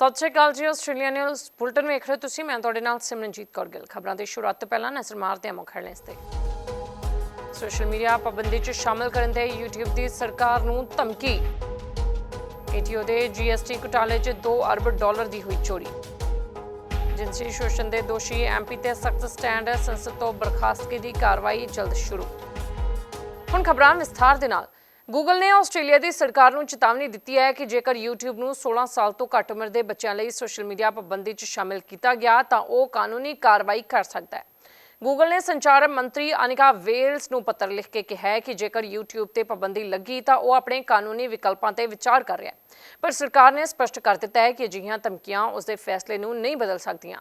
ਸਤਿ ਸ਼੍ਰੀ ਅਕਾਲ ਜੀ, Australia news bulletin ਵੇਖ ਰਹੇ ਤੁਸੀਂ। ਮੈਂ ਤੁਹਾਡੇ ਨਾਲ ਸਿਮਰਨਜੀਤ ਕੌਰ ਗਿੱਲ। ਖਬਰਾਂ ਦੇ ਸ਼ੁਰੂਆਤ ਤੋਂ ਪਹਿਲਾਂ ਨਜ਼ਰ ਮਾਰਦੇ ਹਾਂ ਮੁੱਖ ਹੈਡਲਾਈਨਸ ਤੇ। ਸੋਸ਼ਲ ਮੀਡੀਆ ਪਾਬੰਦੀ 'ਚ ਸ਼ਾਮਲ ਕਰਨ ਦੇ YouTube ਦੀ ਸਰਕਾਰ ਨੂੰ ਧਮਕੀ। ਏਟੀਓ ਦੇ GST ਘੁਟਾਲੇ 'ਚ 2 ਅਰਬ ਡਾਲਰ ਦੀ ਹੋਈ ਚੋਰੀ। ਜਿਨਸੀ ਸ਼ੋਸ਼ਣ ਦੇ ਦੋਸ਼ੀ ਐਮਪੀ ਤੇ ਸਖਤ ਸਟੈਂਡ ਸੰਸਦ ਤੋਂ ਬਰਖਾਸਤਗੀ ਦੀ ਕਾਰਵਾਈ ਜਲਦ ਸ਼ੁਰੂ। ਹੁਣ ਖਬਰਾਂ ਵਿਸਥਾਰ ਦੇ ਨਾਲ। ਗੂਗਲ ਨੇ ਆਸਟ੍ਰੇਲੀਆ ਦੀ ਸਰਕਾਰ ਨੂੰ ਚੇਤਾਵਨੀ ਦਿੱਤੀ ਹੈ ਕਿ ਜੇਕਰ YouTube ਨੂੰ 16 ਸਾਲ ਤੋਂ ਘੱਟ ਉਮਰ ਦੇ ਬੱਚਿਆਂ ਲਈ ਸੋਸ਼ਲ ਮੀਡੀਆ ਪਾਬੰਦੀ 'ਚ ਸ਼ਾਮਿਲ ਕੀਤਾ ਗਿਆ, ਤਾਂ ਉਹ ਕਾਨੂੰਨੀ ਕਾਰਵਾਈ ਕਰ ਸਕਦਾ ਹੈ। ਗੂਗਲ ਨੇ ਸੰਚਾਰ ਮੰਤਰੀ ਅਨਿਕਾ ਵੇਲਸ ਨੂੰ ਪੱਤਰ ਲਿਖ ਕੇ ਕਿਹਾ ਹੈ ਕਿ ਜੇਕਰ YouTube ਤੇ ਪਾਬੰਦੀ ਲੱਗੀ, ਤਾਂ ਉਹ ਆਪਣੇ ਕਾਨੂੰਨੀ ਵਿਕਲਪਾਂ ਤੇ ਵਿਚਾਰ ਕਰ ਰਿਹਾ ਹੈ। ਪਰ ਸਰਕਾਰ ਨੇ ਸਪਸ਼ਟ ਕਰ ਦਿੱਤਾ ਹੈ ਕਿ ਅਜਿਹੀਆਂ ਧਮਕੀਆਂ ਉਸ ਦੇ ਫੈਸਲੇ ਨੂੰ ਨਹੀਂ ਬਦਲ ਸਕਦੀਆਂ।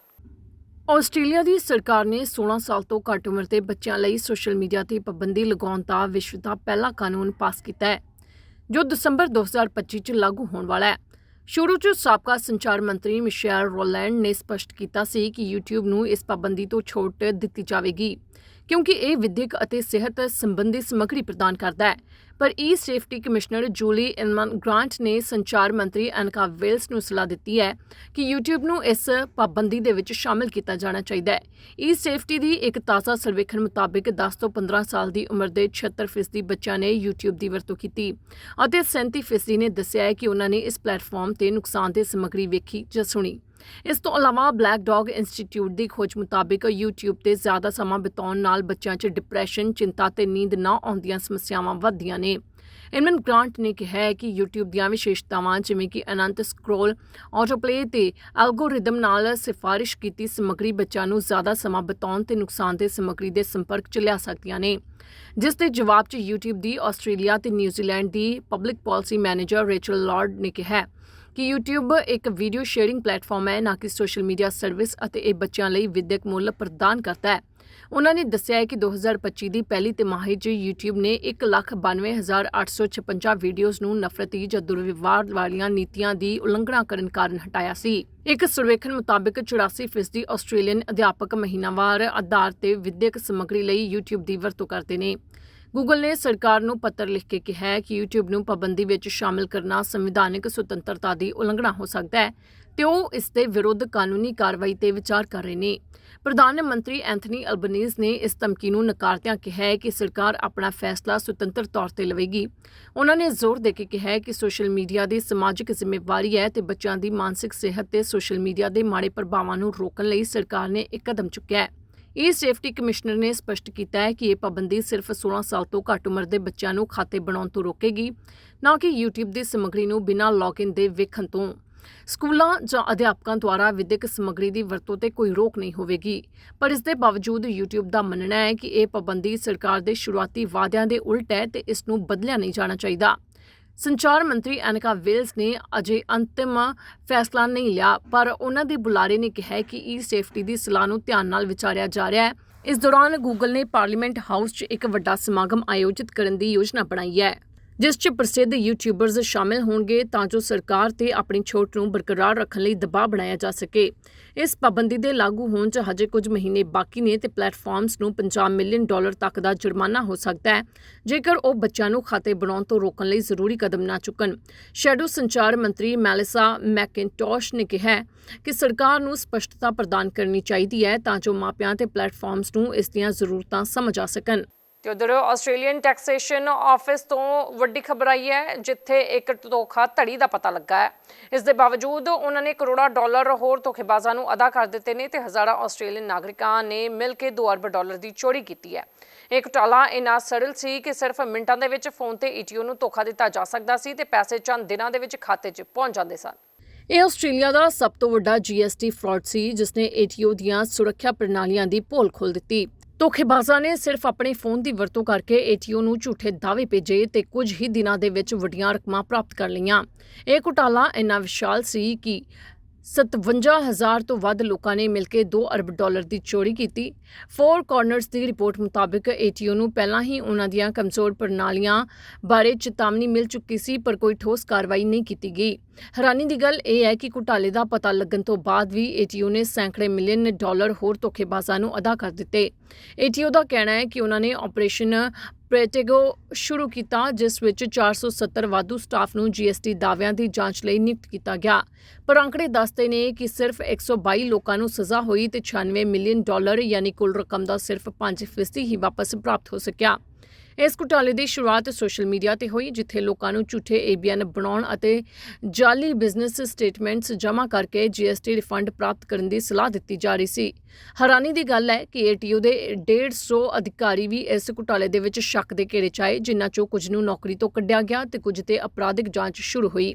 ਆਸਟ੍ਰੇਲੀਆ ਦੀ ਸਰਕਾਰ ਨੇ 16 ਸਾਲ ਤੋਂ ਘੱਟ ਉਮਰ ਦੇ ਬੱਚਿਆਂ ਲਈ ਸੋਸ਼ਲ ਮੀਡੀਆ ਤੇ ਪਾਬੰਦੀ ਲਗਾਉਣ ਦਾ ਵਿਸ਼ਵ ਦਾ ਪਹਿਲਾ ਕਾਨੂੰਨ ਪਾਸ ਕੀਤਾ ਹੈ, ਜੋ ਦਸੰਬਰ 2025 ਚ ਲਾਗੂ ਹੋਣ ਵਾਲਾ ਹੈ। ਸ਼ੁਰੂ ਚ ਸਾਬਕਾ ਸੰਚਾਰ ਮੰਤਰੀ ਮਿਸ਼ੈਲ ਰੋਲੈਂਡ ਨੇ ਸਪਸ਼ਟ ਕੀਤਾ ਸੀ ਕਿ YouTube ਨੂੰ ਇਸ ਪਾਬੰਦੀ ਤੋਂ ਛੋਟ ਦਿੱਤੀ ਜਾਵੇਗੀ। ਕਿਉਂਕਿ ਇਹ ਵਿਦਿਅਕ ਅਤੇ ਸਿਹਤ ਸੰਬੰਧੀ ਸਮੱਗਰੀ ਪ੍ਰਦਾਨ ਕਰਦਾ ਹੈ। ਪਰ e safety commissioner Julie Inman Grant ਨੇ ਸੰਚਾਰ ਮੰਤਰੀ ਅਨਕਾ ਵੇਲਸ ਨੂੰ ਸਲਾਹ ਦਿੱਤੀ ਹੈ ਕਿ YouTube ਨੂੰ ਇਸ ਪਾਬੰਦੀ ਦੇ ਵਿੱਚ ਸ਼ਾਮਿਲ ਕੀਤਾ ਜਾਣਾ ਚਾਹੀਦਾ ਹੈ। ਈ ਸੇਫਟੀ ਦੀ ਇੱਕ ਤਾਜ਼ਾ ਸਰਵੇਖਣ ਮੁਤਾਬਿਕ 10 ਤੋਂ 15 ਸਾਲ ਦੀ ਉਮਰ ਦੇ 76% ਬੱਚਿਆਂ ਨੇ YouTube ਦੀ ਵਰਤੋਂ ਕੀਤੀ ਅਤੇ 37% ਨੇ ਦੱਸਿਆ ਹੈ ਕਿ ਉਹਨਾਂ ਨੇ ਇਸ ਪਲੇਟਫਾਰਮ ਤੇ ਨੁਕਸਾਨਦੇਹ ਸਮੱਗਰੀ ਵੇਖੀ ਜਾਂ ਸੁਣੀ। ਇਸ ਤੋਂ ਇਲਾਵਾ ਬਲੈਕ ਡੌਗ ਇੰਸਟੀਚਿਊਟ ਦੀ ਖੋਜ ਮੁਤਾਬਿਕ YouTube ਤੇ ਜ਼ਿਆਦਾ ਸਮਾਂ ਬਿਤਾਉਣ ਨਾਲ ਬੱਚਿਆਂ 'ਚ ਡਿਪਰੈਸ਼ਨ, ਚਿੰਤਾ ਤੇ ਨੀਂਦ ਨਾ ਆਉਂਦੀਆਂ ਸਮੱਸਿਆਵਾਂ ਵੱਧਦੀਆਂ ਨੇ। ਇਨਮਨ ਗ੍ਰਾਂਟ ਨੇ ਕਿਹਾ ਹੈ ਕਿ YouTube ਦੀਆਂ ਵਿਸ਼ੇਸ਼ਤਾਵਾਂ ਜਿਵੇਂ ਕਿ ਅਨੰਤ ਸਕਰੋਲ, ਆਟੋਪਲੇ ਤੇ ਐਲਗੋਰਿਦਮ ਨਾਲ ਸਿਫਾਰਿਸ਼ ਕੀਤੀ ਸਮੱਗਰੀ ਬੱਚਿਆਂ ਨੂੰ ਜ਼ਿਆਦਾ ਸਮਾਂ ਬਿਤਾਉਣ ਤੇ ਨੁਕਸਾਨਦੇਹ ਸਮੱਗਰੀ ਦੇ ਸੰਪਰਕ 'ਚ ਲਿਆ ਸਕਦੀਆਂ ਨੇ। ਜਿਸ ਦੇ ਜਵਾਬ 'ਚ YouTube ਦੀ ਆਸਟ੍ਰੇਲੀਆ ਤੇ ਨਿਊਜ਼ੀਲੈਂਡ ਦੀ public policy manager Rachel Lord ਨੇ ਕਿਹਾ ਕਿ YouTube ਇੱਕ ਵੀਡੀਓ ਸ਼ੇਅਰਿੰਗ ਪਲੇਟਫਾਰਮ ਹੈ ਨਾ ਕਿ ਸੋਸ਼ਲ ਮੀਡੀਆ ਸਰਵਿਸ ਅਤੇ ਇਹ ਬੱਚਿਆਂ ਲਈ ਵਿਦਿਅਕ ਮੁੱਲ ਪ੍ਰਦਾਨ ਕਰਦਾ ਹੈ ਉਹਨਾਂ ਨੇ ਦੱਸਿਆ ਹੈ ਕਿ 2025 ਦੀ ਪਹਿਲੀ ਤਿਮਾਹੀ 'ਚ YouTube ਨੇ 192856 ਵੀਡੀਓਜ਼ ਨੂੰ ਨਫ਼ਰਤੀ ਜਾਂ ਦੁਰਵਿਵਹਾਰ ਵਾਲੀਆਂ ਨੀਤੀਆਂ ਦੀ ਉਲੰਘਣਾ ਕਰਨ ਕਾਰਨ ਹਟਾਇਆ ਸੀ। ਇੱਕ ਸਰਵੇਖਣ ਮੁਤਾਬਕ 84% ਆਸਟ੍ਰੇਲੀਅਨ ਅਧਿਆਪਕ ਮਹੀਨਾਵਾਰ ਆਧਾਰ ਤੇ ਵਿਦਿਅਕ ਸਮੱਗਰੀ ਲਈ YouTube ਦੀ ਵਰਤੋਂ ਕਰਦੇ ਨੇ। ਗੂਗਲ ਨੇ ਸਰਕਾਰ ਨੂੰ ਪੱਤਰ ਲਿਖ ਕੇ ਕਿਹਾ ਹੈ ਕਿ YouTube ਨੂੰ ਪਾਬੰਦੀ ਵਿੱਚ ਸ਼ਾਮਿਲ ਕਰਨਾ ਸੰਵਿਧਾਨਕ ਸੁਤੰਤਰਤਾ ਦੀ ਉਲੰਘਣਾ ਹੋ ਸਕਦਾ ਹੈ। ਤੇ ਉਹ ਇਸ ਦੇ ਵਿਰੁੱਧ ਕਾਨੂੰਨੀ ਕਾਰਵਾਈ ਤੇ ਵਿਚਾਰ ਕਰ ਰਹੇ ਨੇ। ਪ੍ਰਧਾਨ ਮੰਤਰੀ ਐਂਥਨੀ ਅਲਬਨੀਜ਼ ਨੇ ਇਸ ਧਮਕੀ ਨੂੰ ਨਕਾਰਦਿਆਂ ਕਿਹਾ ਹੈ ਕਿ ਸਰਕਾਰ ਆਪਣਾ ਫੈਸਲਾ ਸੁਤੰਤਰ ਤੌਰ ਤੇ ਲਵੇਗੀ। ਉਹਨਾਂ ਨੇ ਜ਼ੋਰ ਦੇ ਕੇ ਕਿਹਾ ਹੈ ਕਿ ਸੋਸ਼ਲ ਮੀਡੀਆ ਦੀ ਸਮਾਜਿਕ ਜ਼ਿੰਮੇਵਾਰੀ ਹੈ ਤੇ ਬੱਚਿਆਂ ਦੀ ਮਾਨਸਿਕ ਸਿਹਤ ਤੇ ਸੋਸ਼ਲ ਮੀਡੀਆ ਦੇ ਮਾੜੇ ਪ੍ਰਭਾਵਾਂ ਨੂੰ ਰੋਕਣ ਲਈ ਸਰਕਾਰ ਨੇ ਇੱਕ ਕਦਮ ਚੁੱਕਿਆ ਹੈ। ਇਹ ਸੇਫਟੀ ਕਮਿਸ਼ਨਰ ਨੇ ਸਪਸ਼ਟ ਕੀਤਾ ਹੈ ਕਿ ਇਹ ਪਾਬੰਦੀ ਸਿਰਫ 16 ਸਾਲ ਤੋਂ ਘੱਟ ਉਮਰ ਦੇ ਬੱਚਿਆਂ ਨੂੰ ਖਾਤੇ ਬਣਾਉਣ ਤੋਂ ਰੋਕੇਗੀ, ਨਾ ਕਿ YouTube ਦੀ ਸਮੱਗਰੀ ਨੂੰ ਬਿਨਾਂ ਲੌਗਇਨ ਦੇ ਵੇਖਣ ਤੋਂ। ਸਕੂਲਾਂ ਜਾਂ ਅਧਿਆਪਕਾਂ ਦੁਆਰਾ ਵਿਦਿਅਕ ਸਮੱਗਰੀ ਦੀ ਵਰਤੋਂ ਤੇ ਕੋਈ ਰੋਕ ਨਹੀਂ ਹੋਵੇਗੀ। ਪਰ ਇਸ ਦੇ ਬਾਵਜੂਦ YouTube ਦਾ ਮੰਨਣਾ ਹੈ ਕਿ ਇਹ ਪਾਬੰਦੀ ਸਰਕਾਰ ਦੇ ਸ਼ੁਰੂਆਤੀ ਵਾਅਦਿਆਂ ਦੇ ਉਲਟ ਹੈ ਤੇ ਇਸ ਨੂੰ ਬਦਲਿਆ ਨਹੀਂ ਜਾਣਾ ਚਾਹੀਦਾ। ਸੰਚਾਰ ਮੰਤਰੀ ਐਨਕਾ ਵਿਲਸ ਨੇ ਅਜੇ ਅੰਤਿਮ ਫੈਸਲਾ ਨਹੀਂ ਲਿਆ, ਪਰ ਉਹਨਾਂ ਦੇ ਬੁਲਾਰੇ ਨੇ ਕਿਹਾ ਕਿ ਈ ਸੇਫਟੀ ਦੀ ਸਲਾਹ ਨੂੰ ਧਿਆਨ ਨਾਲ ਵਿਚਾਰਿਆ ਜਾ ਰਿਹਾ ਹੈ। ਇਸ ਦੌਰਾਨ ਗੂਗਲ ਨੇ ਪਾਰਲੀਮੈਂਟ ਹਾਊਸ 'ਚ ਇੱਕ ਵੱਡਾ ਸਮਾਗਮ ਆਯੋਜਿਤ ਕਰਨ ਦੀ ਯੋਜਨਾ ਬਣਾਈ ਹੈ। ਜਿਸ 'ਚ ਪ੍ਰਸਿੱਧ ਯੂਟਿਊਬਰਸ ਸ਼ਾਮਿਲ ਹੋਣਗੇ ਤਾਂ ਜੋ ਸਰਕਾਰ ਤੇ ਆਪਣੀ ਛੋਟ ਨੂੰ ਬਰਕਰਾਰ ਰੱਖਣ ਲਈ ਦਬਾਅ ਬਣਾਇਆ ਜਾ ਸਕੇ। ਇਸ ਪਾਬੰਦੀ ਦੇ ਲਾਗੂ ਹੋਣ 'ਚ ਹਜੇ ਕੁਝ ਮਹੀਨੇ ਬਾਕੀ ਨੇ ਤੇ ਪਲੇਟਫਾਰਮਸ ਨੂੰ 50 ਮਿਲੀਅਨ ਡਾਲਰ ਤੱਕ ਦਾ ਜੁਰਮਾਨਾ ਹੋ ਸਕਦਾ ਹੈ, ਜੇਕਰ ਉਹ ਬੱਚਿਆਂ ਨੂੰ ਖਾਤੇ ਬਣਾਉਣ ਤੋਂ ਰੋਕਣ ਲਈ ਜ਼ਰੂਰੀ ਕਦਮ ਨਾ ਚੁੱਕਣ। ਸ਼ੈਡੋ ਸੰਚਾਰ ਮੰਤਰੀ ਮੈਲਿਸਾ ਮੈਕਿੰਟੋਸ਼ ਨੇ ਕਿਹਾ ਕਿ ਸਰਕਾਰ ਨੂੰ ਸਪਸ਼ਟਤਾ ਪ੍ਰਦਾਨ ਕਰਨੀ ਚਾਹੀਦੀ ਹੈ ਤਾਂ ਜੋ ਮਾਪਿਆਂ ਤੇ ਪਲੇਟਫਾਰਮਸ ਨੂੰ ਇਸ ਦੀਆਂ ਜ਼ਰੂਰਤਾਂ ਸਮਝ ਆ ਸਕਣ। ਤੇ ਉਧਰ ਆਸਟ੍ਰੇਲੀਅਨ ਟੈਕਸੇਸ਼ਨ ਆਫਿਸ ਤੋਂ ਵੱਡੀ ਖਬਰ ਆਈ ਹੈ, ਜਿੱਥੇ ਇੱਕ ਧੋਖਾ ਧੜੀ ਦਾ ਪਤਾ ਲੱਗਾ ਹੈ। ਇਸ ਦੇ ਬਾਵਜੂਦ ਉਹਨਾਂ ਨੇ ਕਰੋੜਾਂ ਡਾਲਰ ਹੋਰ ਧੋਖੇਬਾਜ਼ਾਂ ਨੂੰ ਅਦਾ ਕਰ ਦਿੱਤੇ ਨੇ ਤੇ ਹਜ਼ਾਰਾਂ ਆਸਟ੍ਰੇਲੀਅਨ ਨਾਗਰਿਕਾਂ ਨੇ ਮਿਲ ਕੇ 2 ਅਰਬ ਡਾਲਰ ਦੀ ਚੋਰੀ ਕੀਤੀ ਹੈ। ਇਹ ਘੁਟਾਲਾ ਇੰਨਾ ਸਰਲ ਸੀ ਕਿ ਸਿਰਫ ਮਿੰਟਾਂ ਦੇ ਵਿੱਚ ਫੋਨ ਤੇ ਈਟੀਓ ਨੂੰ ਧੋਖਾ ਦਿੱਤਾ ਜਾ ਸਕਦਾ ਸੀ ਤੇ ਪੈਸੇ ਚੰਦ ਦਿਨਾਂ ਦੇ ਵਿੱਚ ਖਾਤੇ 'ਚ ਪਹੁੰਚ ਜਾਂਦੇ ਸਨ। ਇਹ ਆਸਟ੍ਰੇਲੀਆ ਦਾ ਸਭ ਤੋਂ ਵੱਡਾ ਜੀਐਸਟੀ ਫਰਾਡ ਸੀ ਜਿਸ ਨੇ ਏਟੀਓ ਦੀਆਂ ਸੁਰੱਖਿਆ ਪ੍ਰਣਾਲੀਆਂ ਦੀ ਪੋਲ ਖੋਲ ਦਿੱਤੀ। ਧੋਖੇਬਾਜ਼ਾਂ ਨੇ ਸਿਰਫ ਆਪਣੇ ਫੋਨ ਦੀ ਵਰਤੋਂ ਕਰਕੇ ਏਟੀਓ ਨੂੰ ਝੂਠੇ ਦਾਅਵੇ ਭੇਜੇ ਤੇ ਕੁਝ ਹੀ ਦਿਨਾਂ ਦੇ ਵਿੱਚ ਵੱਡੀਆਂ ਰਕਮਾਂ ਪ੍ਰਾਪਤ ਕਰ ਲਈਆਂ। ਇਹ ਘੁਟਾਲਾ ਇੰਨਾ ਵਿਸ਼ਾਲ ਸੀ ਕਿ 57000 ਤੋਂ ਵੱਧ ਲੋਕਾਂ ਨੇ ਮਿਲ ਕੇ 2 ਅਰਬ ਡਾਲਰ ਦੀ ਚੋਰੀ ਕੀਤੀ। ਫੋਰ ਕਾਰਨਰਸ ਦੀ ਰਿਪੋਰਟ ਮੁਤਾਬਕ ਏਟੀਓ ਨੂੰ ਪਹਿਲਾਂ ਹੀ ਉਹਨਾਂ ਦੀਆਂ ਕਮਜ਼ੋਰ ਪ੍ਰਣਾਲੀਆਂ ਬਾਰੇ ਚੇਤਾਵਨੀ ਮਿਲ ਚੁੱਕੀ ਸੀ, ਪਰ ਕੋਈ ਠੋਸ ਕਾਰਵਾਈ ਨਹੀਂ ਕੀਤੀ ਗਈ। ਹੈਰਾਨੀ ਦੀ ਗੱਲ ਇਹ ਹੈ ਕਿ ਘੁਟਾਲੇ ਦਾ ਪਤਾ ਲੱਗਣ ਤੋਂ ਬਾਅਦ ਵੀ ਏਟੀਓ ਨੇ ਸੈਂਕੜੇ ਮਿਲੀਅਨ ਡਾਲਰ ਹੋਰ ਧੋਖੇਬਾਜ਼ਾਂ ਨੂੰ ਅਦਾ ਕਰ ਦਿੱਤੇ। ਏਟੀਓ ਦਾ ਕਹਿਣਾ ਹੈ ਕਿ ਉਹਨਾਂ ਨੇ ਆਪਰੇਸ਼ਨ ਪ੍ਰੈਟੇਗੋ ਸ਼ੁਰੂ ਕੀਤਾ, ਜਿਸ ਵਿੱਚ 470 ਵਾਧੂ ਸਟਾਫ ਨੂੰ ਜੀਐਸਟੀ ਦਾਅਵਿਆਂ ਦੀ ਜਾਂਚ ਲਈ ਨਿਯੁਕਤ ਕੀਤਾ ਗਿਆ। ਪਰ ਅੰਕੜੇ ਦੱਸਦੇ ਨੇ ਕਿ ਸਿਰਫ 122 ਲੋਕਾਂ ਨੂੰ ਸਜ਼ਾ ਹੋਈ ਤੇ 96 ਮਿਲੀਅਨ ਡਾਲਰ, ਯਾਨੀ ਕੁੱਲ ਰਕਮ ਦਾ ਸਿਰਫ 5% ਹੀ ਵਾਪਸ ਪ੍ਰਾਪਤ ਹੋ ਸਕਿਆ। ਇਸ ਘੁਟਾਲੇ ਦੀ ਸ਼ੁਰੂਆਤ ਸੋਸ਼ਲ ਮੀਡੀਆ ਤੇ ਹੋਈ, ਜਿੱਥੇ ਲੋਕਾਂ ਨੂੰ ਝੂਠੇ ਏਬੀਐਨ ਬਣਾਉਣ ਅਤੇ ਜਾਲੀ ਬਿਜ਼ਨਸ ਸਟੇਟਮੈਂਟਸ ਜਮ੍ਹਾਂ ਕਰਕੇ GST ਰਿਫੰਡ ਪ੍ਰਾਪਤ ਕਰਨ ਦੀ ਸਲਾਹ ਦਿੱਤੀ ਜਾ ਰਹੀ ਸੀ। ਹੈਰਾਨੀ ਦੀ ਗੱਲ ਹੈ ਕਿ ਏਟੀਯੂ ਦੇ 150 ਅਧਿਕਾਰੀ ਵੀ ਇਸ ਘੁਟਾਲੇ ਦੇ ਵਿੱਚ ਸ਼ੱਕ ਦੇ ਘੇਰੇ 'ਚ ਆਏ, ਜਿਨ੍ਹਾਂ 'ਚੋਂ ਕੁਝ ਨੂੰ ਨੌਕਰੀ ਤੋਂ ਕੱਢਿਆ ਗਿਆ ਤੇ ਕੁਝ ਤੇ ਅਪਰਾਧਿਕ ਜਾਂਚ ਸ਼ੁਰੂ ਹੋਈ।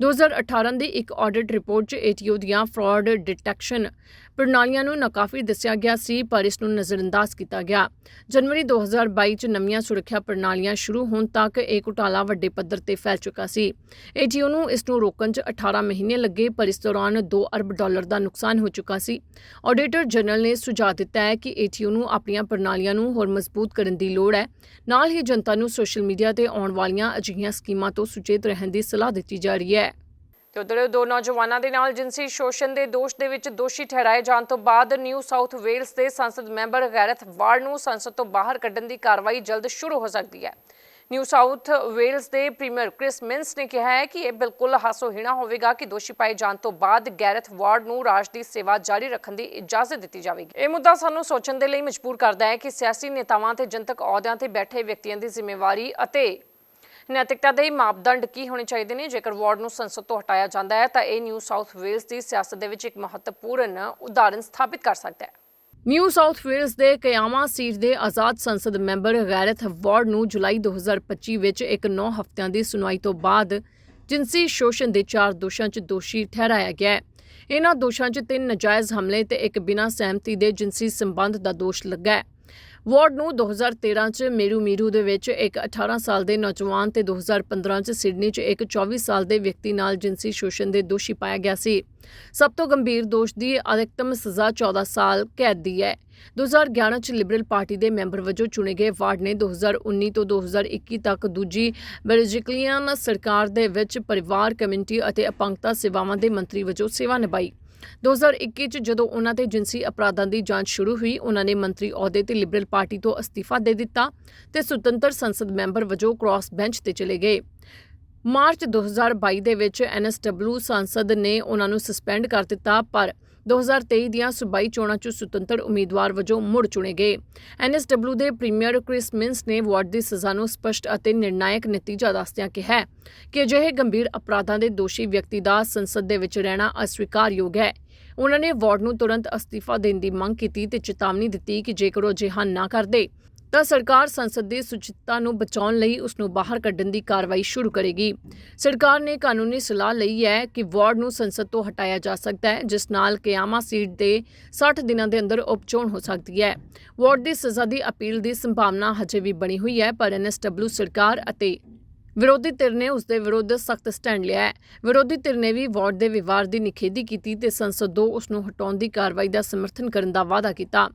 2018 ਦੀ ਇੱਕ ਆਡਿਟ ਰਿਪੋਰਟ 'ਚ ਏਟੀਯੂ ਦੀਆਂ ਫਰਾਡ ਡਿਟੈਕਸ਼ਨ ਪ੍ਰਣਾਲੀਆਂ ਨੂੰ ਨਾਕਾਫੀ ਦੱਸਿਆ ਗਿਆ ਸੀ, ਪਰ ਇਸ ਨੂੰ ਨਜ਼ਰਅੰਦਾਜ਼ ਕੀਤਾ ਗਿਆ। ਜਨਵਰੀ 2022 ਚ ਨਵੀਆਂ ਸੁਰੱਖਿਆ ਪ੍ਰਣਾਲੀਆਂ ਸ਼ੁਰੂ ਹੋਣ ਤੱਕ ਇਹ ਘੁਟਾਲਾ ਵੱਡੇ ਪੱਧਰ ਤੇ ਫੈਲ ਚੁੱਕਾ ਸੀ। ਏਟੀਓ ਨੂੰ ਇਸ ਨੂੰ ਰੋਕਣ 'ਚ 18 ਮਹੀਨੇ ਲੱਗੇ, ਪਰ ਇਸ ਦੌਰਾਨ 2 ਅਰਬ ਡਾਲਰ ਦਾ ਨੁਕਸਾਨ ਹੋ ਚੁੱਕਾ ਸੀ। ਆਡੀਟਰ ਜਨਰਲ ਨੇ ਸੁਝਾਅ ਦਿੱਤਾ ਹੈ ਕਿ ਏਟੀਓ ਨੂੰ ਆਪਣੀਆਂ ਪ੍ਰਣਾਲੀਆਂ ਨੂੰ ਹੋਰ ਮਜ਼ਬੂਤ ਕਰਨ ਦੀ ਲੋੜ ਹੈ। ਨਾਲ ਹੀ ਜਨਤਾ ਨੂੰ ਸੋਸ਼ਲ ਮੀਡੀਆ ਤੇ ਆਉਣ ਵਾਲੀਆਂ ਅਜਿਹੀਆਂ ਸਕੀਮਾਂ ਤੋਂ ਸੁਚੇਤ ਰਹਿਣ ਦੀ ਸਲਾਹ ਦਿੱਤੀ ਜਾ ਰਹੀ ਹੈ। ਤੇ ਉਧਰ ਦੋ ਨੌਜਵਾਨਾਂ ਦੇ ਨਾਲ ਜਿੰਸੀ ਸ਼ੋਸ਼ਣ ਦੇ ਦੋਸ਼ ਦੇ ਵਿੱਚ ਦੋਸ਼ੀ ਠਹਿਰਾਏ ਜਾਣ ਤੋਂ ਬਾਅਦ ਨਿਊ ਸਾਊਥ ਵੇਲਸ ਦੇ ਸੰਸਦ ਮੈਂਬਰ ਗੈਰਥ ਵਾਰਡ ਨੂੰ ਸੰਸਦ ਤੋਂ ਬਾਹਰ ਕੱਢਣ ਦੀ ਕਾਰਵਾਈ ਜਲਦ ਸ਼ੁਰੂ ਹੋ ਸਕਦੀ ਹੈ। ਨਿਊ ਸਾਊਥ ਵੇਲਸ ਦੇ ਪ੍ਰੀਮੀਅਰ ਕ੍ਰਿਸ ਮਿੰਸ ਨੇ ਕਿਹਾ ਹੈ ਕਿ ਇਹ ਬਿਲਕੁਲ ਹਾਸੋਹੀਣਾ ਹੋਵੇਗਾ ਕਿ ਦੋਸ਼ੀ ਪਾਏ ਜਾਣ ਤੋਂ ਬਾਅਦ ਗੈਰਥ ਵਾਰਡ ਨੂੰ ਰਾਜ ਦੀ ਸੇਵਾ ਜਾਰੀ ਰੱਖਣ ਦੀ ਇਜਾਜ਼ਤ ਦਿੱਤੀ ਜਾਵੇਗੀ। ਇਹ ਮੁੱਦਾ ਸਾਨੂੰ ਸੋਚਣ ਦੇ ਲਈ ਮਜਬੂਰ ਕਰਦਾ ਹੈ ਕਿ ਸਿਆਸੀ ਨੇਤਾਵਾਂ ਤੇ ਜਨਤਕ ਅਹੁਦਿਆਂ ਤੇ ਬੈਠੇ ਵਿਅਕਤੀਆਂ ਦੀ ਜ਼ਿੰਮੇਵਾਰੀ ਅਤੇ ਨੈਤਿਕਤਾ ਦੇ ਮਾਪਦੰਡ ਕੀ ਹੋਣੇ ਚਾਹੀਦੇ ਨੇ? ਜੇਕਰ ਵਾਰਡ ਨੂੰ ਸੰਸਦ ਤੋਂ ਹਟਾਇਆ ਜਾਂਦਾ ਹੈ, ਤਾਂ ਇਹ ਨਿਊ ਸਾਊਥ ਵੇਲਸ ਦੀ ਸਿਆਸਤ ਦੇ ਵਿੱਚ ਇੱਕ ਮਹੱਤਵਪੂਰਨ ਉਦਾਹਰਣ ਸਥਾਪਿਤ ਕਰ ਸਕਦਾ ਹੈ। ਨਿਊ ਸਾਊਥ ਵੇਲਸ ਦੇ ਕਿਆਮਾ ਸੀਟ ਦੇ ਆਜ਼ਾਦ ਸੰਸਦ ਮੈਂਬਰ ਗੈਰਥ ਵਾਰਡ ਨੂੰ ਜੁਲਾਈ 2025 ਵਿੱਚ ਇੱਕ 9 ਹਫ਼ਤਿਆਂ ਦੀ ਸੁਣਵਾਈ ਤੋਂ ਬਾਅਦ ਜਿਨਸੀ ਸ਼ੋਸ਼ਣ ਦੇ ਚਾਰ ਦੋਸ਼ਾਂ 'ਚ ਦੋਸ਼ੀ ਠਹਿਰਾਇਆ ਗਿਆ ਹੈ। ਇਹਨਾਂ ਦੋਸ਼ਾਂ 'ਚ ਤਿੰਨ ਨਜਾਇਜ਼ ਹਮਲੇ ਤੇ ਇੱਕ ਬਿਨਾਂ ਸਹਿਮਤੀ ਦੇ ਜਿਨਸੀ ਸੰਬੰਧ ਦਾ ਦੋਸ਼ ਲੱਗਾ ਹੈ। ਵਾਰਡ ਨੂੰ 2013 ਚ ਮੇਰੂ ਮੀਰੂ ਦੇ ਵਿੱਚ ਇੱਕ 18 ਸਾਲ ਦੇ ਨੌਜਵਾਨ ਤੇ 2015 ਚ ਸਿਡਨੀ ਚ ਇੱਕ 24 ਸਾਲ ਦੇ ਵਿਅਕਤੀ ਨਾਲ ਜਿਨਸੀ ਸ਼ੋਸ਼ਣ ਦੇ ਦੋਸ਼ੀ ਪਾਇਆ ਗਿਆ ਸੀ। ਸਭ ਤੋਂ ਗੰਭੀਰ ਦੋਸ਼ ਦੀ ਅਧਿਕਤਮ ਸਜ਼ਾ 14 ਸਾਲ ਕੈਦ ਦੀ ਹੈ। 2011 ਚ ਲਿਬਰਲ ਪਾਰਟੀ ਦੇ ਮੈਂਬਰ ਵਜੋਂ ਚੁਣੇ ਗਏ ਵਾਰਡ ਨੇ 2019 ਤੋਂ 2021 ਤੱਕ ਦੂਜੀ ਬੈਲਜੀਕਲੀਅਨ ਸਰਕਾਰ ਦੇ ਵਿੱਚ ਪਰਿਵਾਰ, ਕਮਿਊਨਿਟੀ ਅਤੇ ਅਪੰਗਤਾ ਸੇਵਾਵਾਂ ਦੇ ਮੰਤਰੀ ਵਜੋਂ ਸੇਵਾ ਨਿਭਾਈ। 2021 ਚ ਜਦੋਂ ਉਹਨਾਂ ਤੇ ਜਿੰਸੀ ਅਪਰਾਧਾਂ ਦੀ ਜਾਂਚ ਸ਼ੁਰੂ ਹੋਈ, ਉਹਨਾਂ ਨੇ ਮੰਤਰੀ ਅਹੁਦੇ ਤੇ ਲਿਬਰਲ ਪਾਰਟੀ ਤੋਂ ਅਸਤੀਫਾ ਦੇ ਦਿੱਤਾ ਤੇ ਸੁਤੰਤਰ ਸੰਸਦ ਮੈਂਬਰ ਵਜੋਂ ਕ੍ਰਾਸ ਬੈਂਚ ਤੇ ਚਲੇ ਗਏ। ਮਾਰਚ 2022 ਦੇ ਵਿੱਚ ਐਨਐਸਡਬਲਯੂ ਸੰਸਦ ਨੇ ਉਹਨਾਂ ਨੂੰ ਸਸਪੈਂਡ ਕਰ ਦਿੱਤਾ, ਪਰ 2023 ਦੀਆਂ ਸੂਬਾਈ ਚੋਣਾਂ 'ਚ ਸੁਤੰਤਰ ਉਮੀਦਵਾਰ ਵਜੋਂ ਮੁੜ ਚੁਣੇ ਗਏ। ਐਨਐਸਡਬਲਯੂ ਦੇ ਪ੍ਰੀਮੀਅਰ ਕ੍ਰਿਸ ਮਿੰਸ ਨੇ ਵਾਰਡ ਦੀ ਸਜ਼ਾ ਨੂੰ ਸਪਸ਼ਟ ਅਤੇ ਨਿਰਣਾਇਕ ਨਤੀਜਾ ਦੱਸਦਿਆਂ ਕਿਹਾ ਕਿ ਅਜਿਹੇ ਗੰਭੀਰ ਅਪਰਾਧਾਂ ਦੇ ਦੋਸ਼ੀ ਵਿਅਕਤੀ ਦਾ ਸੰਸਦ ਦੇ ਵਿੱਚ ਰਹਿਣਾ ਅਸਵੀਕਾਰਯੋਗ ਹੈ। ਉਨ੍ਹਾਂ ਨੇ ਵਾਰਡ ਨੂੰ ਤੁਰੰਤ ਅਸਤੀਫਾ ਦੇਣ ਦੀ ਮੰਗ ਕੀਤੀ ਤੇ ਚੇਤਾਵਨੀ ਦਿੱਤੀ ਕਿ ਜੇਕਰ ਉਹ ਅਜਿਹਾ ਨਾ ਕਰਦੇ ਤਾਂ ਸਰਕਾਰ ਸੰਸਦ ਦੀ ਸੁਚਿਤਤਾ ਨੂੰ ਬਚਾਉਣ ਲਈ ਉਸ ਨੂੰ ਬਾਹਰ ਕੱਢਣ ਦੀ ਕਾਰਵਾਈ ਸ਼ੁਰੂ ਕਰੇਗੀ। ਸਰਕਾਰ ਨੇ ਕਾਨੂੰਨੀ ਸਲਾਹ ਲਈ ਹੈ ਕਿ ਵਾਰਡ ਨੂੰ ਸੰਸਦ ਤੋਂ ਹਟਾਇਆ ਜਾ ਸਕਦਾ ਹੈ, ਜਿਸ ਨਾਲ ਕਿਆਮਾ ਸੀਟ ਦੇ 60 ਦਿਨਾਂ ਦੇ ਅੰਦਰ ਉਪਚੋਣ ਹੋ ਸਕਦੀ ਹੈ। ਵਾਰਡ ਦੀ ਸਜ਼ਾ ਦੀ ਅਪੀਲ ਦੀ ਸੰਭਾਵਨਾ ਹਜੇ ਵੀ ਬਣੀ ਹੋਈ ਹੈ, ਪਰ ਐਨਐਸਡਬਲਯੂ ਸਰਕਾਰ ਅਤੇ ਵਿਰੋਧੀ ਧਿਰ ਨੇ ਉਸ ਦੇ ਵਿਰੁੱਧ ਸਖਤ ਸਟੈਂਡ ਲਿਆ ਹੈ। ਵਿਰੋਧੀ ਧਿਰ ਨੇ ਵੀ ਵਾਰਡ ਦੇ ਵਿਵਾਦ ਦੀ ਨਿਖੇਧੀ ਕੀਤੀ ਤੇ ਸੰਸਦ ਤੋਂ ਉਸ ਨੂੰ ਹਟਾਉਣ ਦੀ ਕਾਰਵਾਈ ਦਾ ਸਮਰਥਨ ਕਰਨ ਦਾ ਵਾਅਦਾ ਕੀਤਾ।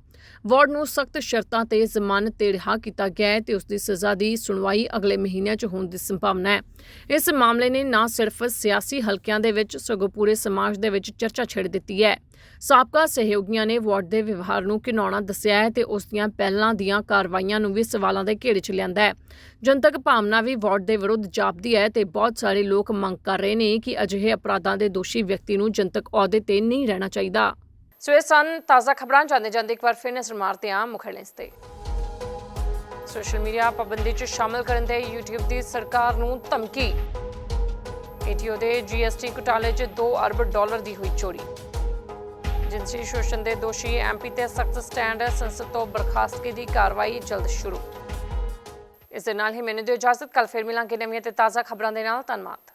ਵਾਰਡ ਨੂੰ ਸਖਤ ਸ਼ਰਤਾਂ ਤੇ ਜ਼ਮਾਨਤ ਤੇ ਰਿਹਾ ਕੀਤਾ ਗਿਆ ਹੈ ਤੇ ਉਸ ਦੀ ਸਜ਼ਾ ਦੀ ਸੁਣਵਾਈ ਅਗਲੇ ਮਹੀਨਿਆਂ 'ਚ ਹੋਣ ਦੀ ਸੰਭਾਵਨਾ ਹੈ। ਇਸ ਮਾਮਲੇ ਨੇ ਨਾ ਸਿਰਫ ਸਿਆਸੀ ਹਲਕਿਆਂ ਦੇ ਵਿੱਚ, ਸਗੋਂ ਪੂਰੇ ਸਮਾਜ ਦੇ ਵਿੱਚ ਚਰਚਾ ਛੇੜ ਦਿੱਤੀ ਹੈ। ਸਾਬਕਾ ਸਹਿਯੋਗੀਆਂ ਨੇ ਵਾਰਡ ਦੇ ਵਿਵਹਾਰ ਨੂੰ ਘਿਨਾਉਣਾ ਦੱਸਿਆ ਹੈ ਤੇ ਉਸ ਦੀਆਂ ਪਹਿਲਾਂ ਦੀਆਂ ਕਾਰਵਾਈਆਂ ਨੂੰ ਵੀ ਸਵਾਲਾਂ ਦੇ ਘੇਰੇ 'ਚ ਲਿਆਂਦਾ ਹੈ। ਜਨਤਕ ਭਾਵਨਾ ਵੀ ਵਾਰਡ ਦੇ ਵਿਰੁੱਧ ਜਾਪਦੀ ਹੈ ਤੇ ਬਹੁਤ ਸਾਰੇ ਲੋਕ ਮੰਗ ਕਰ ਰਹੇ ਨੇ ਕਿ ਅਜਿਹੇ ਅਪਰਾਧਾਂ ਦੇ ਦੋਸ਼ੀ ਵਿਅਕਤੀ ਨੂੰ ਜਨਤਕ ਅਹੁਦੇ ਤੇ ਨਹੀਂ ਰਹਿਣਾ ਚਾਹੀਦਾ। ਸੋ ਇਹ ਸਨ, ਤਾਜ਼ਾ ਖਬਰਾਂ ਜਾਂਦੇ ਜਾਂਦੇ ਇੱਕ ਵਾਰ ਫਿਰ ਨਜ਼ਰ ਮਾਰਦੇ ਹਾਂ ਮੁੱਖ ਤੇ। ਸੋਸ਼ਲ ਮੀਡੀਆ ਪਾਬੰਦੀ 'ਚ ਸ਼ਾਮਲ ਕਰਨ ਦੇ YouTube ਦੀ ਸਰਕਾਰ ਨੂੰ ਧਮਕੀ। ਏਟੀਓ ਦੇ GST ਘੁਟਾਲੇ 'ਚ 2 ਅਰਬ ਡਾਲਰ ਦੀ ਹੋਈ ਚੋਰੀ। ਜਿਨਸੀ ਸ਼ੋਸ਼ਣ ਦੇ ਦੋਸ਼ੀ ਐਮਪੀ ਤੇ ਸਖਤ ਸਟੈਂਡ, ਸੰਸਦ ਤੋਂ ਬਰਖਾਸਤਗੀ ਦੀ ਕਾਰਵਾਈ ਜਲਦ ਸ਼ੁਰੂ। ਇਸ ਦੇ ਨਾਲ ਹੀ ਮੈਨੂੰ ਦਿਓ ਇਜਾਜ਼ਤ ਕੱਲ ਫਿਰ ਮਿਲਾਂਗੇ ਨਵੀਆਂ ਤੇ ਤਾਜ਼ਾ ਖਬਰਾਂ ਦੇ ਨਾਲ। ਧੰਨਵਾਦ।